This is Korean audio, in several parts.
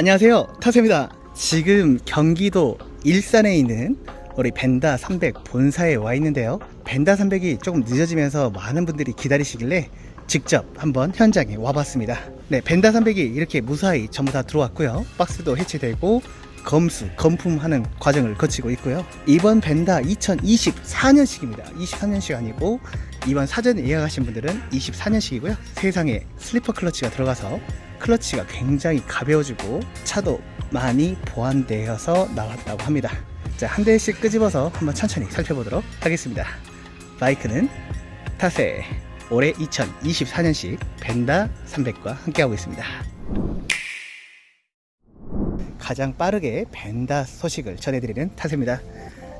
안녕하세요. 타세입니다. 지금 경기도 일산에 있는 우리 벤다 300 본사에 와 있는데요. 벤다 300이 조금 늦어지면서 많은 분들이 기다리시길래 직접 한번 현장에 와봤습니다. 네 벤다 300이 이렇게 무사히 전부 다 들어왔고요. 박스도 해체되고 검수, 검품하는 과정을 거치고 있고요 이번 벤다 2024년식입니다 23년식 아니고 이번 사전 예약하신 분들은 24년식이고요 세상에 슬리퍼 클러치가 들어가서 클러치가 굉장히 가벼워지고 차도 많이 보완되어서 나왔다고 합니다. 자, 한 대씩 끄집어서 한번 천천히 살펴보도록 하겠습니다. 바이크는 타세 올해 2024년식 벤다 300과 함께하고 있습니다. 가장 빠르게 벤다 소식을 전해드리는 타세입니다.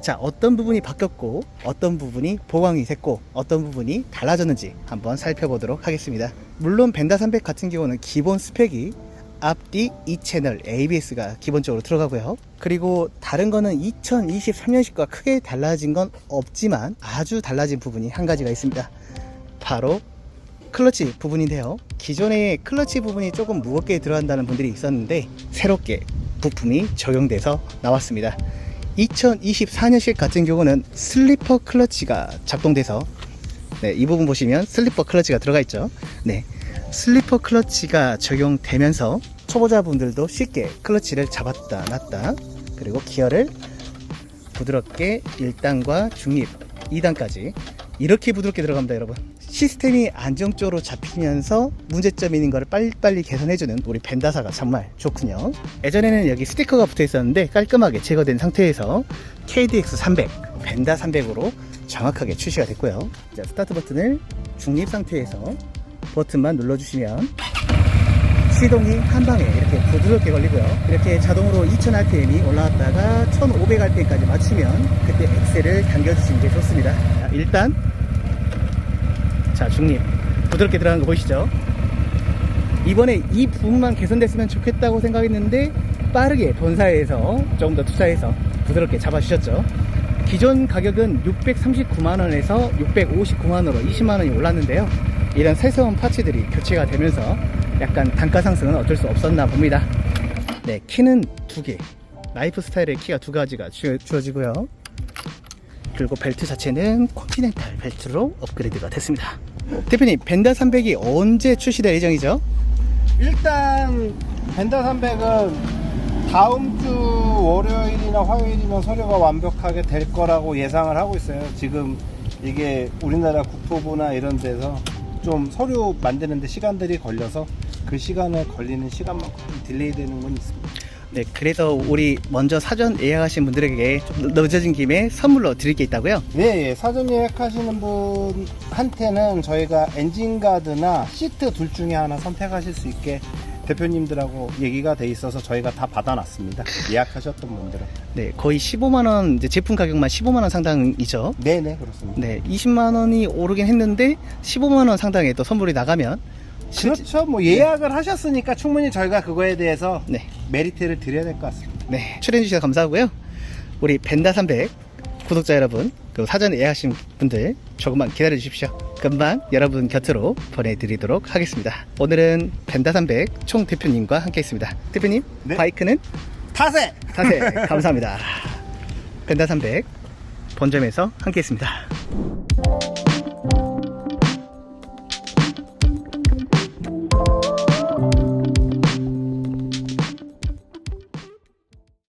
자, 어떤 부분이 바뀌었고, 어떤 부분이 보강이 됐고, 어떤 부분이 달라졌는지 한번 살펴보도록 하겠습니다. 물론 벤다 300 같은 경우는 기본 스펙이 앞뒤 2채널 ABS가 기본적으로 들어가고요. 그리고 다른 거는 2023년식과 크게 달라진 건 없지만 아주 달라진 부분이 한 가지가 있습니다. 바로 클러치 부분인데요. 기존에 클러치 부분이 조금 무겁게 들어간다는 분들이 있었는데 새롭게 부품이 적용돼서 나왔습니다. 2024년식 같은 경우는 슬리퍼 클러치가 작동돼서 네, 이 부분 보시면 슬리퍼 클러치가 들어가 있죠. 네. 슬리퍼 클러치가 적용되면서 초보자분들도 쉽게 클러치를 잡았다 놨다 그리고 기어를 부드럽게 1단과 중립 2단까지 이렇게 부드럽게 들어갑니다 여러분. 시스템이 안정적으로 잡히면서 문제점 있는 거를 빨리빨리 개선해주는 우리 벤다사가 정말 좋군요. 예전에는 여기 스티커가 붙어 있었는데 깔끔하게 제거된 상태에서 KDX 300 벤다 300으로 정확하게 출시가 됐고요. 자 스타트 버튼을 중립 상태에서 버튼만 눌러주시면 시동이 한 방에 이렇게 부드럽게 걸리고요. 이렇게 자동으로 2000rpm이 올라왔다가 1500rpm까지 맞추면 그때 엑셀을 당겨주시는 게 좋습니다. 자, 일단 자 중립 부드럽게 들어가는 거 보이시죠? 이번에 이 부분만 개선됐으면 좋겠다고 생각했는데 빠르게 본사에서 조금 더 투자해서 부드럽게 잡아주셨죠. 기존 가격은 639만원에서 659만원으로 20만원이 올랐는데요. 이런 새로운 파츠들이 교체가 되면서 약간 단가 상승은 어쩔 수 없었나 봅니다. 네, 키는 두 개. 라이프 스타일의 키가 두 가지가 주, 주어지고요. 그리고 벨트 자체는 컨티넨탈 벨트로 업그레이드가 됐습니다. 대표님, 벤다 300이 언제 출시될 예정이죠? 일단 벤다 300은 다음 주 월요일이나 화요일이면 서류가 완벽하게 될 거라고 예상을 하고 있어요. 지금 이게 우리나라 국토부나 이런 데서 좀 서류 만드는데 시간들이 걸려서 그 시간에 걸리는 시간만큼 딜레이 되는 건 있습니다. 네, 그래서 우리 먼저 사전 예약하신 분들에게 좀 늦어진 김에 선물로 드릴 게 있다고요? 네, 예. 사전 예약하시는 분한테는 저희가 엔진가드나 시트 둘 중에 하나 선택하실 수 있게 대표님들하고 얘기가 돼 있어서 저희가 다 받아놨습니다. 예약하셨던 분들은. 네, 거의 15만 원 이제 제품 가격만 15만 원 상당이죠. 네 네, 그렇습니다. 네, 20만 원이 오르긴 했는데 15만 원 상당의 또 선물이 나가면 그렇죠. 뭐 예약을 하셨으니까 충분히 저희가 그거에 대해서 네, 메리트를 드려야 될 것 같습니다. 네 출연해 주셔서 감사하고요. 우리 벤다 300 구독자 여러분, 그 사전에 예약하신 분들 조금만 기다려 주십시오. 금방 여러분 곁으로 보내드리도록 하겠습니다. 오늘은 벤다 300 총 대표님과 함께했습니다. 대표님, 네. 바이크는 타세! 타세 감사합니다. 벤다 300 본점에서 함께했습니다.